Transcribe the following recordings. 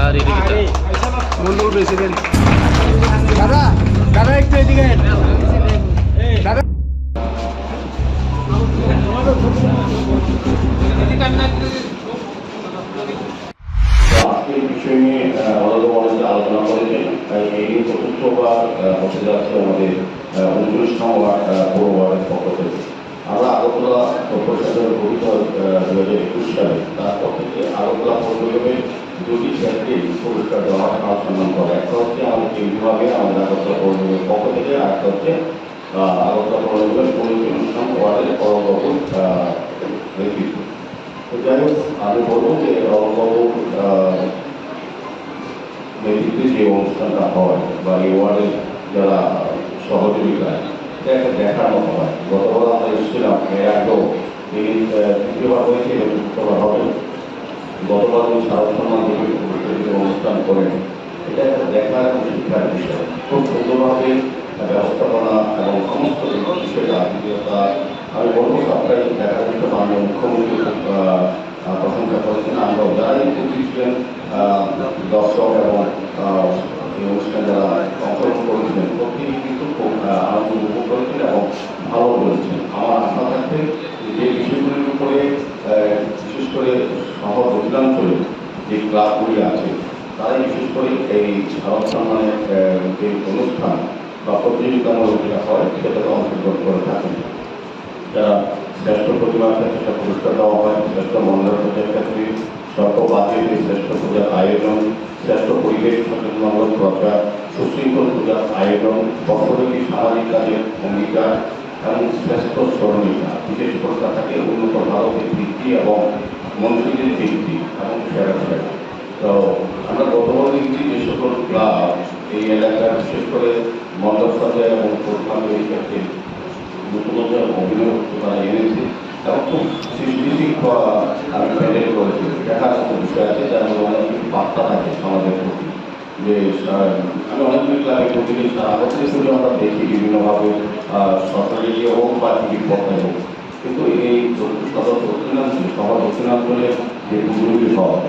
আর এদিকে মন্ডল প্রেসিডেন্ট দাদা দাদা একটু এদিকে দাদা বিষয় নিয়ে আলাদা অনেকে আলোচনা পক্ষ আমরা আগরতলা পরিষদের গঠিত দু হাজার একুশ সালে তারপর থেকে পৌর নিগমের দুটি ক্ষেত্রে পুরস্কার দেওয়া হয় সম্মান করে। একটা হচ্ছে আমাদের তিন বিভাগে আমাদের আগরতলা পৌর নিগমের পক্ষ থেকে আর একটা হচ্ছে আগরতলা পৌর নিগমের উনত্রিশতম ওয়ার্ডের পরবাবুর নেতৃত্ব তো যাই হোক আমি বলব যে অরবাবু নেতৃত্বে যে অনুষ্ঠানটা হয় বা এই ওয়ার্ডের যারা সহযোগিতা এটা একটা দেখার মতো হয়। গতবার আমরা এসেছিলাম এর আগেও। আহ, তৃতীয়বার হয়েছে এবং হবে। শারদ সম্মান থেকে পুরস্কৃত অনুষ্ঠান করেন। এটা একটা দেখার শিক্ষার বিষয়। খুব সুন্দরভাবে ব্যবস্থাপনা এবং সমস্ত বিষয়টা আত্মীয়তা। আমি বলব সবটাই দেখার বিষয় মাননীয় মুখ্যমন্ত্রী প্রশংসা করেছেন। আমরা যারাই উপস্থিত ছিলেন দর্শক এবং এই অনুষ্ঠানে যারা অংশগ্রহণ করেছিলেন, প্রত্যেকেই কিন্তু খুব আনন্দ উপভোগ করেছেন এবং ভালো বলেছেন। আমার আশা থাকবে যে বিষয়গুলির উপরে আহ, বিশেষ করে শহর দক্ষিণাঞ্চলে যে ক্লাবগুলি আছে তারাই বিশেষ করে এই ভারত সম্মানের যে অনুষ্ঠান বা প্রতিযোগিতামূলক যেটা হয়, সেটাতে অংশগ্রহণ করে থাকেন। যারা শ্রেষ্ঠ প্রতিমার ক্ষেত্রে সেটা পুরস্কার দেওয়া হয়, শ্রেষ্ঠ মন্ডল পূজার ক্ষেত্রে সর্ববাদীতে শ্রেষ্ঠ পূজার আয়োজন, শ্রেষ্ঠ পরিবেশ সচেতনমূলক প্রচার, সুশৃঙ্খল পূজার আয়োজন বর্ষব্যাপী সামাজিক কাজের অঙ্গীকার এবং শ্রেষ্ঠ স্মরণিকা বিশেষ পুরস্কার থাকে উন্নত ভারতের ভিত্তি এবং মন্ত্রীদের ভিত্তি এবং সেরা সেরা। তো এই এলাকার বিশেষ করে মণ্ডপ সজ্জা এবং তৈরি ক্ষেত্রে নতুনত্ব অভিনয় তারা এনেছে এবং খুব সিস্টেমেটিক আমি প্যান্ডেল করেছি। দেখার মতো বিষয় আছে যার মধ্যে অনেক বার্তা থাকে সমাজের প্রতি। যে আমি অনেকগুলি ক্লাবে প্রতিদিন সারা বছর আমরা দেখি বিভিন্নভাবে সরকারি হোক বা টিভির পর্দায় হোক। কিন্তু এই সদর দক্ষিণাঞ্চলে শহর দক্ষিণাঞ্চলে যে পুজোগুলি হয়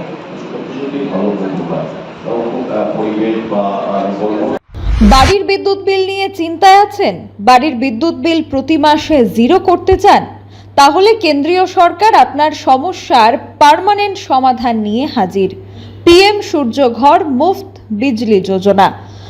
সত্যি সত্যি ভালো খুব আহ, বাড়ির বিদ্যুৎ বিল নিয়ে চিন্তায় আছেন? বাড়ির বিদ্যুৎ বিল প্রতি মাসে জিরো করতে চান? তাহলে কেন্দ্রীয় সরকার আপনার সমস্যার পার্মানেন্ট সমাধান নিয়ে হাজির। পিএম সূর্যঘর মুফত বিজলি যোজনা।